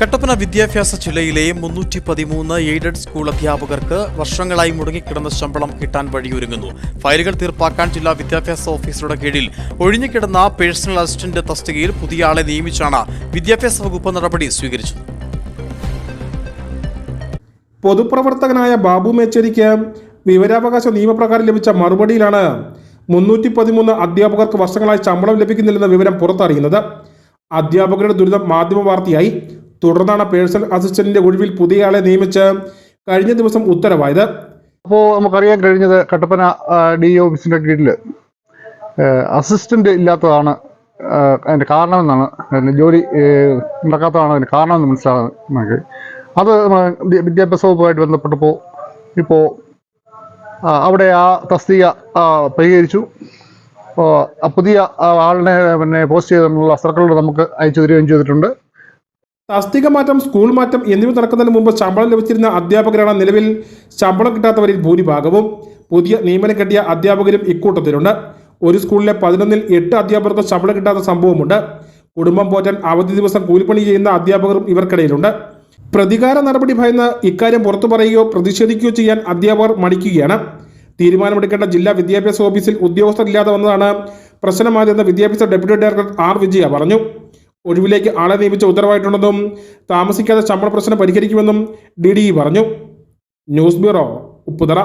കട്ടപ്പന വിദ്യാഭ്യാസ ജില്ലയിലെ മുന്നൂറ്റി പതിമൂന്ന് എയ്ഡഡ് സ്കൂൾ അധ്യാപകർക്ക് വർഷങ്ങളായി മുടങ്ങിക്കിടന്ന ശമ്പളം കിട്ടാൻ വഴിയൊരുങ്ങുന്നു. ഫയലുകൾ തീർപ്പാക്കാൻ ജില്ലാ വിദ്യാഭ്യാസ ഓഫീസറുടെ കീഴിൽ ഒഴിഞ്ഞുകിടന്ന പേഴ്സണൽ അസിസ്റ്റന്റ് തസ്തികയിൽ പുതിയ ആളെ നിയമിച്ചാണ് വിദ്യാഭ്യാസ വകുപ്പ് നടപടി സ്വീകരിച്ചത്. പൊതുപ്രവർത്തകനായ ബാബു മേച്ചേരിക്ക് വിവരാവകാശ നിയമപ്രകാരം ലഭിച്ച മറുപടിയിലാണ് മുന്നൂറ്റി പതിമൂന്ന് അധ്യാപകർക്ക് വർഷങ്ങളായി ശമ്പളം ലഭിക്കുന്നില്ലെന്ന വിവരം പുറത്തറിയുന്നത്. അധ്യാപകരുടെ ദുരിതം മാധ്യമ വാർത്തയായി. തുടർന്നാണ് പേഴ്സണൽ അസിസ്റ്റന്റിന്റെ ഒഴിവിൽ പുതിയ ആളെ നിയമിച്ച് കഴിഞ്ഞ ദിവസം ഉത്തരവായത്. അപ്പോൾ നമുക്കറിയാൻ കഴിഞ്ഞത് കട്ടപ്പന ഡി ഓഫീസിന്റെ കീഴിൽ അസിസ്റ്റന്റ് ഇല്ലാത്തതാണ് അതിന്റെ കാരണമെന്നാണ് ജോലി ഉണ്ടാക്കാത്തതാണ് അതിന്റെ കാരണമെന്ന് മനസ്സിലാകുന്നത് നമുക്ക് അത് വിദ്യാഭ്യാസ വകുപ്പുമായിട്ട് ബന്ധപ്പെട്ടപ്പോൾ ഇപ്പോൾ അവിടെ ആ തസ്തിക പരിഹരിച്ചു. പുതിയ ആളിനെ പിന്നെ പോസ്റ്റ് ചെയ്തിട്ടുള്ള സർക്കുലർ നമുക്ക് അയച്ചു തരികയും ചെയ്തിട്ടുണ്ട്. തസ്തിക മാറ്റം സ്കൂൾ മാറ്റം എന്നിവ നടക്കുന്നതിന് മുമ്പ് ശമ്പളം ലഭിച്ചിരുന്ന അധ്യാപകരാണ് നിലവിൽ ശമ്പളം കിട്ടാത്തവരിൽ ഭൂരിഭാഗവും. പുതിയ നിയമനം കിട്ടിയ അധ്യാപകരും ഇക്കൂട്ടത്തിലുണ്ട്. ഒരു സ്കൂളിലെ പതിനൊന്നിൽ എട്ട് അധ്യാപകർക്ക് ശമ്പളം കിട്ടാത്ത സംഭവമുണ്ട്. കുടുംബം പോറ്റാൻ അവധി ദിവസം കൂലിപ്പണി ചെയ്യുന്ന അധ്യാപകരും ഇവർക്കിടയിലുണ്ട്. പ്രതികാര നടപടി ഭയന്ന് ഇക്കാര്യം പുറത്തു പറയുകയോ പ്രതിഷേധിക്കുകയോ ചെയ്യാൻ അധ്യാപകർ മടിക്കുകയാണ്. തീരുമാനമെടുക്കേണ്ട ജില്ലാ വിദ്യാഭ്യാസ ഓഫീസിൽ ഉദ്യോഗസ്ഥരില്ലാതെ വന്നതാണ് പ്രശ്നമായതെന്ന് വിദ്യാഭ്യാസ ഡെപ്യൂട്ടി ഡയറക്ടർ ആർ വിജയ പറഞ്ഞു. ഒഴിവിലേക്ക് ആളെ നിയമിച്ച ഉത്തരവായിട്ടുണ്ടെന്നും താമസിക്കാതെ ശമ്പള പ്രശ്നം പരിഹരിക്കുമെന്നും ഡി ഡി പറഞ്ഞു. News bureau Upputhara.